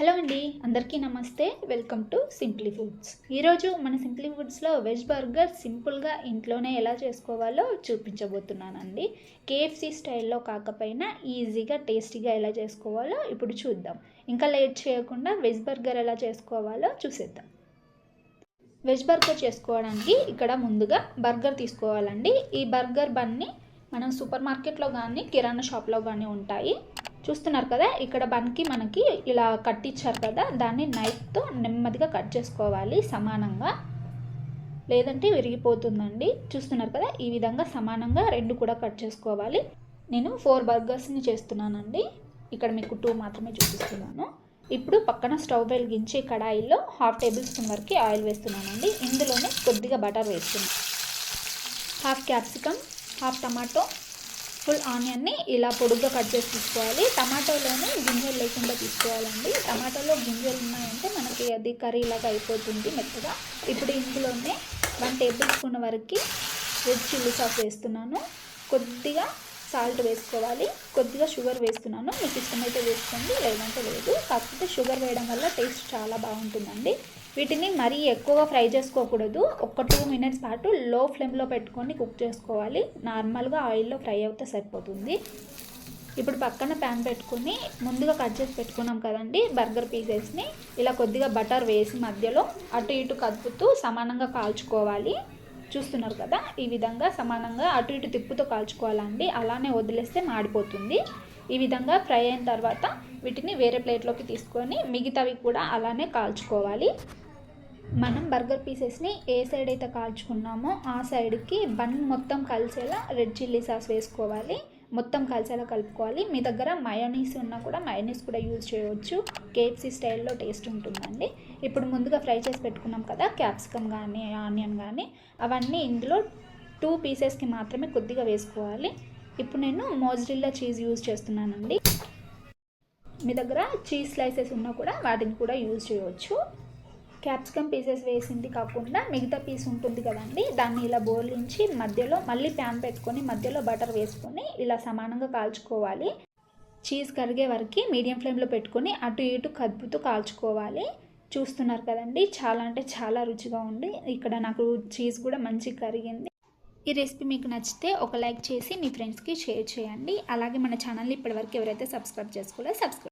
Hello అండి అందరికీ నమస్తే. వెల్కమ్ టు సింప్లీ ఫుడ్స్ ఈరోజు మన సింప్లీ ఫుడ్స్లో వెజ్ బర్గర్ సింపుల్గా ఇంట్లోనే ఎలా చేసుకోవాలో చూపించబోతున్నానండి. కేఎఫ్సీ స్టైల్లో కాకపోయినా ఈజీగా టేస్టీగా ఎలా చేసుకోవాలో ఇప్పుడు చూద్దాం. ఇంకా లేట్ చేయకుండా వెజ్ బర్గర్ ఎలా చేసుకోవాలో చూసేద్దాం. వెజ్ బర్గర్ చేసుకోవడానికి ఇక్కడ ముందుగా బర్గర్ తీసుకోవాలండి. ఈ బర్గర్ బన్ని మనం సూపర్ మార్కెట్లో కానీ కిరాణా షాప్లో కానీ ఉంటాయి. చూస్తున్నారు కదా ఇక్కడ బన్కి మనకి ఇలా కట్టించారు కదా దాన్ని నైఫ్తో నెమ్మదిగా కట్ చేసుకోవాలి సమానంగా. లేదంటే విరిగిపోతుందండి. చూస్తున్నారు కదా ఈ విధంగా సమానంగా రెండు కూడా కట్ చేసుకోవాలి. నేను ఫోర్ బర్గర్స్ని చేస్తున్నానండి. ఇక్కడ మీకు టూ మాత్రమే చూపిస్తున్నాను. ఇప్పుడు పక్కన స్టవ్ వెలిగించి కడాయిలో హాఫ్ టేబుల్ స్పూన్ వరకు ఆయిల్ వేస్తున్నానండి. ఇందులోనే కొద్దిగా బటర్ వేస్తున్నాను. Half capsicum half tomato full ఆనియన్ని ఇలా పొడుగ్గా కట్ చేసి తీసుకోవాలి. టమాటోలోనే గింజలు లేకుండా తీసుకోవాలండి. టమాటోలో గింజలు ఉన్నాయంటే మనకి అది కర్రీ లాగా అయిపోతుంది మెత్తగా. ఇప్పుడు ఇందులోనే వన్ టేబుల్ స్పూన్ వరకు రెడ్ చిల్లీ సాస్ వేస్తున్నాను. కొద్దిగా సాల్ట్ వేసుకోవాలి. కొద్దిగా షుగర్ వేస్తున్నాను. మీకు ఇష్టమైతే వేసుకోండి లేదంటే లేదు. కాకపోతే షుగర్ వేయడం వల్ల టేస్ట్ చాలా బాగుంటుందండి. వీటిని మరీ ఎక్కువగా ఫ్రై చేసుకోకూడదు. ఒక టూ మినిట్స్ పాటు లో ఫ్లేమ్లో పెట్టుకొని కుక్ చేసుకోవాలి. నార్మల్గా ఆయిల్లో ఫ్రై అవుతే సరిపోతుంది. ఇప్పుడు పక్కన ప్యాన్ పెట్టుకుని ముందుగా కట్ చేసి పెట్టుకున్నాం కదండి బర్గర్ పీసెస్ని. ఇలా కొద్దిగా బటర్ వేసి మధ్యలో అటు ఇటు కదుపుతూ సమానంగా కాల్చుకోవాలి. చూస్తున్నారు కదా ఈ విధంగా సమానంగా అటు ఇటు తిప్పుతో కాల్చుకోవాలండి. అలానే వదిలేస్తే మాడిపోతుంది. ఈ విధంగా ఫ్రై అయిన తర్వాత వీటిని వేరే ప్లేట్లోకి తీసుకొని మిగతావి కూడా అలానే కాల్చుకోవాలి. మనం బర్గర్ పీసెస్ని ఏ సైడ్ అయితే కాల్చుకున్నామో ఆ సైడ్కి బన్ మొత్తం కలిసేలా రెడ్ చిల్లీ సాస్ వేసుకోవాలి. మొత్తం కలిసేలా కలుపుకోవాలి. మీ దగ్గర మయోనీస్ ఉన్నా కూడా మయోనీస్ కూడా యూజ్ చేయవచ్చు కేఎఫ్సీ స్టైల్లో టేస్ట్ ఉంటుందండి. ఇప్పుడు ముందుగా ఫ్రై చేసి పెట్టుకున్నాం కదా క్యాప్సికమ్ కానీ ఆనియన్ కానీ అవన్నీ ఇందులో టూ పీసెస్కి మాత్రమే కొద్దిగా వేసుకోవాలి. ఇప్పుడు నేను మోజ్రిల్లా చీజ్ యూజ్ చేస్తున్నానండి. మీ దగ్గర చీజ్ స్లైసెస్ ఉన్నా కూడా వాటిని కూడా యూజ్ చేయవచ్చు క్యాప్సికమ్ పీసెస్ వేసింది కాకుండా మిగతా పీస్ ఉంటుంది కదండి దాన్ని ఇలా బోర్లించి మధ్యలో మళ్ళీ ప్యాన్ పెట్టుకొని మధ్యలో బటర్ వేసుకొని ఇలా సమానంగా కాల్చుకోవాలి. చీజ్ కరిగే వరకు మీడియం ఫ్లేమ్లో పెట్టుకొని అటు ఇటు కదుపుతూ కాల్చుకోవాలి. చూస్తున్నారు కదండి చాలా అంటే చాలా రుచిగా ఉంది. ఇక్కడ నాకు చీజ్ కూడా మంచి కరిగింది. ఈ రెసిపీ మీకు నచ్చితే ఒక లైక్ చేసి మీ ఫ్రెండ్స్కి షేర్ చేయండి. అలాగే మన ఛానల్ని ఇప్పటివరకు ఎవరైతే సబ్స్క్రైబ్ చేసుకోలేదో సబ్స్క్రైబ్